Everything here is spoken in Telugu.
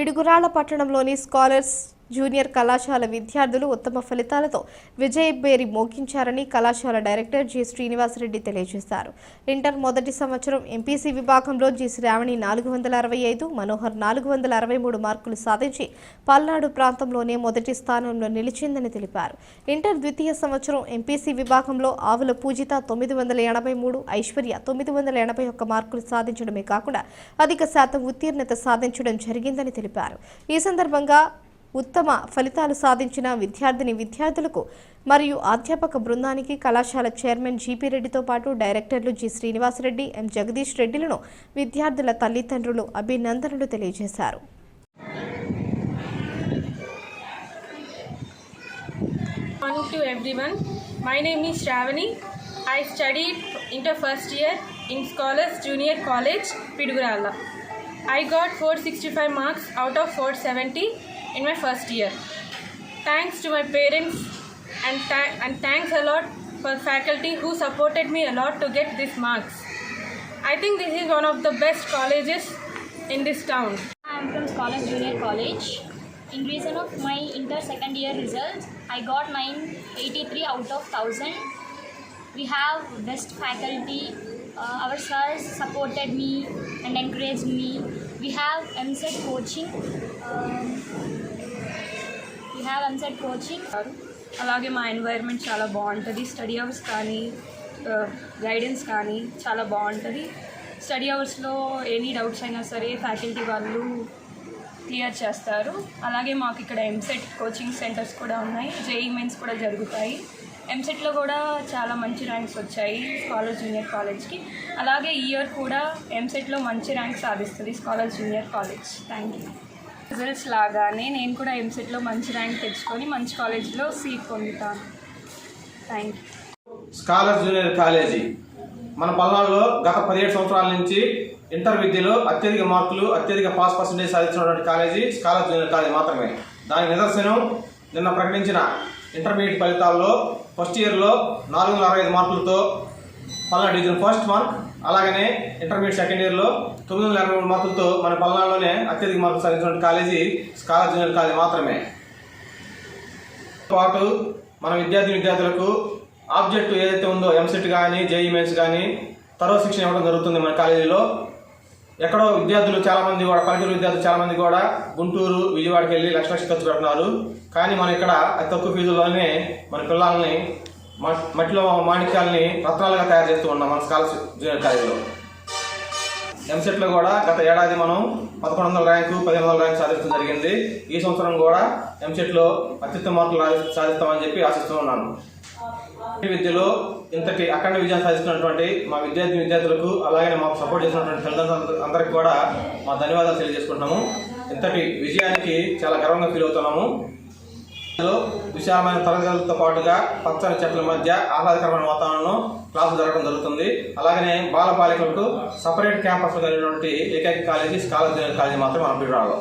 పిడుగురాళ్ళ పట్టణంలోని స్కాలర్స్ జూనియర్ కళాశాల విద్యార్థులు ఉత్తమ ఫలితాలతో విజయబేరి మోగించారని కళాశాల డైరెక్టర్ జి శ్రీనివాసరెడ్డి తెలియజేశారు. ఇంటర్ మొదటి సంవత్సరం ఎంపీసీ విభాగంలో జి శ్రావణి నాలుగు వందల అరవై ఐదు మనోహర్ నాలుగు వందల అరవై మూడు మార్కులు సాధించి పల్నాడు ప్రాంతంలోనే మొదటి స్థానంలో నిలిచిందని తెలిపారు. ఇంటర్ ద్వితీయ సంవత్సరం ఎంపీసీ విభాగంలో ఆవుల పూజిత తొమ్మిది వందల ఎనభై మూడు ఐశ్వర్య తొమ్మిది వందల ఎనభై ఒక్క మార్కులు సాధించడమే కాకుండా అధిక శాతం ఉత్తీర్ణత సాధించడం జరిగిందని తెలిపారు. ఈ సందర్భంగా ఉత్తమ ఫలితాలు సాధించిన విద్యార్థిని విద్యార్థులకు మరియు అధ్యాపక బృందానికి కళాశాల చైర్మన్ జీపీ రెడ్డితో పాటు డైరెక్టర్లు జి శ్రీనివాసరెడ్డి ఎం జగదీష్ రెడ్డిలను విద్యార్థుల తల్లిదండ్రులు అభినందనలు తెలియజేశారు to everyone. My name is Shravani. I studied inter first year in Scholars Junior College, Pidugurala. I got 465 marks out of 470 in my first year. Thanks to my parents and, and thanks a lot for faculty who supported me a lot to get these marks. I think this is one of the best colleges in this town. I am from Scholars Junior College. In reason of my inter second year results, I got mine 83 out of 1000. We have best faculty. Uh, our sirs supported me and encouraged me. We have MSET coaching. Um, we have MSET coaching. అలాగే మా ఎన్వైర్న్మెంట్ చాలా బాగుంటుంది స్టడీ అవర్స్ కానీ uh, గైడెన్స్ కానీ చాలా బాగుంటుంది స్టడీ అవర్స్లో ఎనీ డౌట్స్ అయినా సరే ఫ్యాకల్టీ వాళ్ళు క్లియర్ చేస్తారు అలాగే మాకు ఇక్కడ ఎంసెట్ కోచింగ్ సెంటర్స్ కూడా ఉన్నాయి జేఈ మెయిన్స్ కూడా జరుగుతాయి ఎంసెట్లో కూడా చాలా మంచి ర్యాంక్స్ వచ్చాయి స్కాలర్ జూనియర్ కాలేజ్కి అలాగే ఈ ఇయర్ కూడా ఎంసెట్లో మంచి ర్యాంక్ సాధిస్తుంది scholar junior college thank you results లాగానే నేను కూడా ఎంసెట్లో మంచి ర్యాంక్ తెచ్చుకొని మంచి కాలేజ్లో సీట్ పొందుతాను. Thank you scholar junior college మన పల్నాడులో గత పదిహేడు సంవత్సరాల నుంచి ఇంటర్ విద్యలో అత్యధిక మార్కులు అత్యధిక పాస్ పర్సంటేజ్ సాధించినటువంటి కాలేజీ స్కాలర్ జూనియర్ కాలేజీ మాత్రమే. దానికి నిదర్శనం నిన్న ప్రకటించిన ఇంటర్మీడియట్ ఫలితాల్లో ఫస్ట్ ఇయర్లో నాలుగు వందల అరవై ఐదు మార్కులతో పల్నాడు డివిజన్ ఫస్ట్ మార్క్ అలాగనే ఇంటర్మీడియట్ సెకండ్ ఇయర్లో తొమ్మిది వందల ఎనభై మూడు మార్కులతో మన పల్నాడులోనే అత్యధిక మార్కులు సాధించిన కాలేజీ స్కాలర్ జూనియర్ కాలేజీ మాత్రమే. పాటు మన విద్యార్థి విద్యార్థులకు ఆబ్జెక్ట్ ఏదైతే ఉందో ఎంసెట్ కానీ జేఈ మెయిన్స్ కానీ తరవ శిక్షణ ఇవ్వడం జరుగుతుంది మన కాలేజీలో. ఎక్కడో విద్యార్థులు చాలామంది కూడా పల్లెటూరు విద్యార్థులు చాలామంది కూడా గుంటూరు విజయవాడకి వెళ్ళి లక్ష లక్షలు ఖర్చు పెడుతున్నారు. కానీ మనం ఇక్కడ అతి తక్కువ ఫీజుల్లోనే మన పిల్లల్ని మ- మట్టిలో మాణిక్యాలని రత్నాలుగా తయారు చేస్తూ ఉన్నాం మన స్కాలర్షిప్ జూనియర్ కాలేజీలో. ఎంసెట్లో కూడా గత ఏడాది మనం పదకొండు వందల ర్యాంకు పదిహేను వందల ర్యాంకు సాధించడం జరిగింది. ఈ సంవత్సరం కూడా ఎంసెట్లో అత్యుత్తమ మార్కులు సాధిస్తామని చెప్పి ఆశిస్తూ ఉన్నాను. విద్యలో ఇంతటి అఖండ విజయం సాధిస్తున్నటువంటి మా విద్యార్థి విద్యార్థులకు అలాగే మాకు సపోర్ట్ చేసినటువంటి తల్లిదండ్రులు అందరికీ కూడా మా ధన్యవాదాలు తెలియజేసుకుంటున్నాము. ఇంతటి విజయానికి చాలా గర్వంగా ఫీల్ అవుతున్నాము. విశాలమైన తరగతులతో పాటుగా పచ్చని చెట్ల మధ్య ఆహ్లాదకరమైన వాతావరణంలో క్లాసులు జరగడం జరుగుతుంది. అలాగనే బాలబాలికలకు సపరేట్ క్యాంపస్ కలిగినటువంటి ఏకైక కాలేజీ స్కాలర్ కాలేజీ మాత్రం మన పిల్లలు